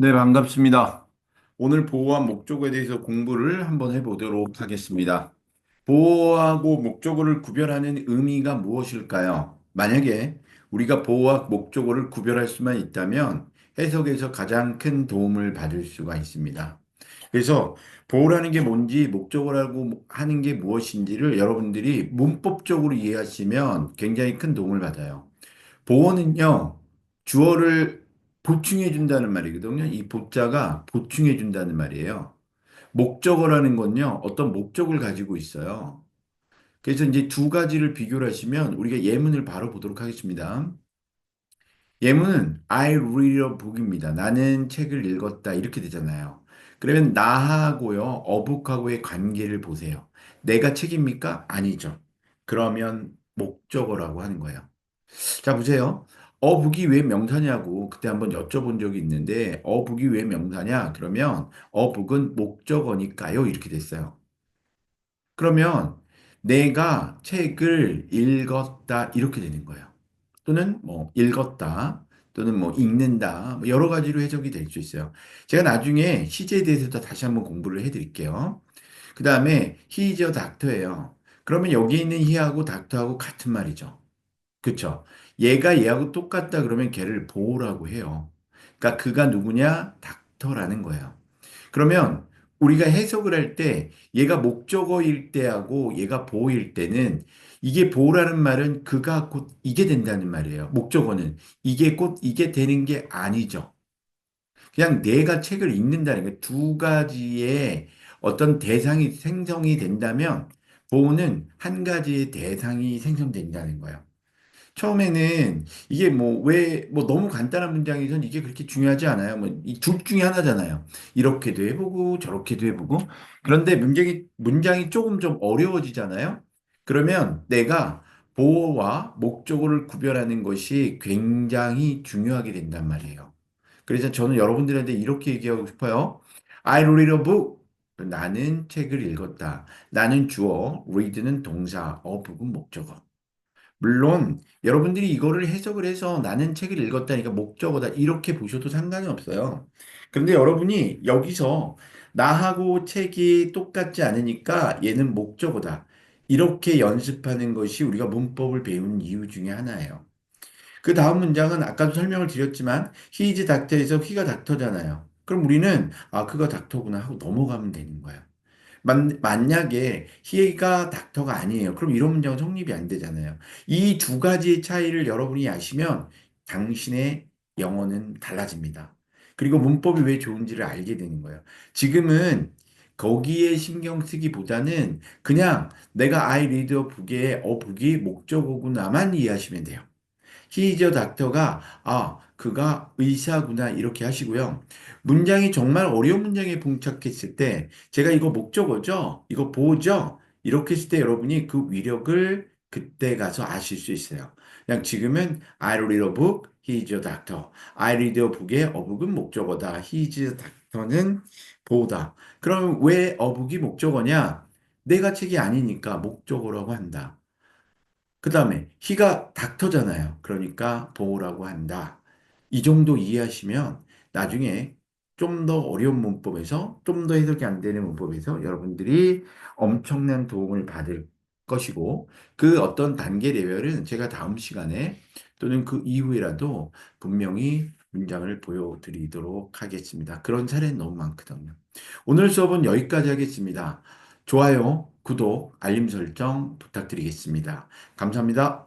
네, 반갑습니다. 오늘 보호와 목적어에 대해서 공부를 한번 해보도록 하겠습니다. 보호하고 목적어를 구별하는 의미가 무엇일까요? 만약에 우리가 보호와 목적어를 구별할 수만 있다면 해석에서 가장 큰 도움을 받을 수가 있습니다. 그래서 보호라는 게 뭔지 목적어라고 하는 게 무엇인지를 여러분들이 문법적으로 이해하시면 굉장히 큰 도움을 받아요. 보호는요, 주어를 보충해 준다는 말이거든요. 이 보자가 보충해 준다는 말이에요. 목적어라는 건요, 어떤 목적을 가지고 있어요. 그래서 이제 두 가지를 비교를 하시면 우리가 예문을 바로 보도록 하겠습니다. 예문은 I read a book입니다. 나는 책을 읽었다. 이렇게 되잖아요. 그러면 나하고요, 어북하고의 관계를 보세요. 내가 책입니까? 아니죠. 그러면 목적어라고 하는 거예요. 자, 보세요. 어북이 왜 명사냐고 그때 한번 여쭤본 적이 있는데 어북이 왜 명사냐? 그러면 어북은 목적어니까요. 이렇게 됐어요. 그러면 내가 책을 읽었다 이렇게 되는 거예요. 또는 뭐 읽었다 또는 뭐 읽는다 뭐 여러 가지로 해석이 될 수 있어요. 제가 나중에 시제에 대해서도 다시 한번 공부를 해드릴게요. 그 다음에 a doctor예요. 그러면 여기 있는 he하고 doctor하고 같은 말이죠. 그쵸? 얘가 얘하고 똑같다 그러면 걔를 보호라고 해요. 그러니까 그가 누구냐? 닥터라는 거예요. 그러면 우리가 해석을 할 때 얘가 목적어일 때하고 얘가 보호일 때는 이게 보호라는 말은 그가 곧 이게 된다는 말이에요. 목적어는 이게 곧 이게 되는 게 아니죠. 그냥 내가 책을 읽는다는 게 두 가지의 어떤 대상이 생성이 된다면 보호는 한 가지의 대상이 생성된다는 거예요. 처음에는 이게 뭐 왜 뭐 너무 간단한 문장에선 이게 그렇게 중요하지 않아요. 뭐 이 둘 중에 하나잖아요. 이렇게도 해보고 저렇게도 해보고 그런데 문장이 문장이 조금 좀 어려워지잖아요. 그러면 내가 보어와 목적어를 구별하는 것이 굉장히 중요하게 된단 말이에요. 그래서 저는 여러분들한테 이렇게 얘기하고 싶어요. I read a book. 나는 책을 읽었다. 나는 주어, read는 동사, a book은 목적어. 물론 여러분들이 이거를 해석을 해서 나는 책을 읽었다니까 목적어다 이렇게 보셔도 상관이 없어요. 그런데 여러분이 여기서 나하고 책이 똑같지 않으니까 얘는 목적어다. 이렇게 연습하는 것이 우리가 문법을 배우는 이유 중에 하나예요. 그 다음 문장은 아까도 설명을 드렸지만 he is doctor에서 he가 닥터잖아요. 그럼 우리는 아 그가 닥터구나 하고 넘어가면 되는 거예요. 만, 만약에 he가 닥터가 아니에요. 그럼 이런 문장은 성립이 안 되잖아요. 이 두 가지의 차이를 여러분이 아시면 당신의 영어는 달라집니다. 그리고 문법이 왜 좋은지를 알게 되는 거예요. 지금은 거기에 신경 쓰기보다는 그냥 내가 I read a book의 어 book이 목적어구나만 이해하시면 돼요. A doctor가 아 그가 의사구나 이렇게 하시고요. 문장이 정말 어려운 문장에 봉착했을 때 제가 이거 목적어죠? 이거 보호죠? 이렇게 했을 때 여러분이 그 위력을 그때 가서 아실 수 있어요. 그냥 지금은 I read a book, he is a doctor. I read a book의 book은 목적어다. he is a doctor는 보호다. 그럼 왜 book이 목적어냐? 내가 책이 아니니까 목적어라고 한다. 그 다음에 he가 닥터잖아요. 그러니까 보호라고 한다. 이 정도 이해하시면 나중에 좀 더 어려운 문법에서 좀 더 해석이 안 되는 문법에서 여러분들이 엄청난 도움을 받을 것이고 그 어떤 단계 레벨은 제가 다음 시간에 또는 그 이후에라도 분명히 문장을 보여드리도록 하겠습니다. 그런 사례는 너무 많거든요. 오늘 수업은 여기까지 하겠습니다. 좋아요, 구독, 알림 설정 부탁드리겠습니다. 감사합니다.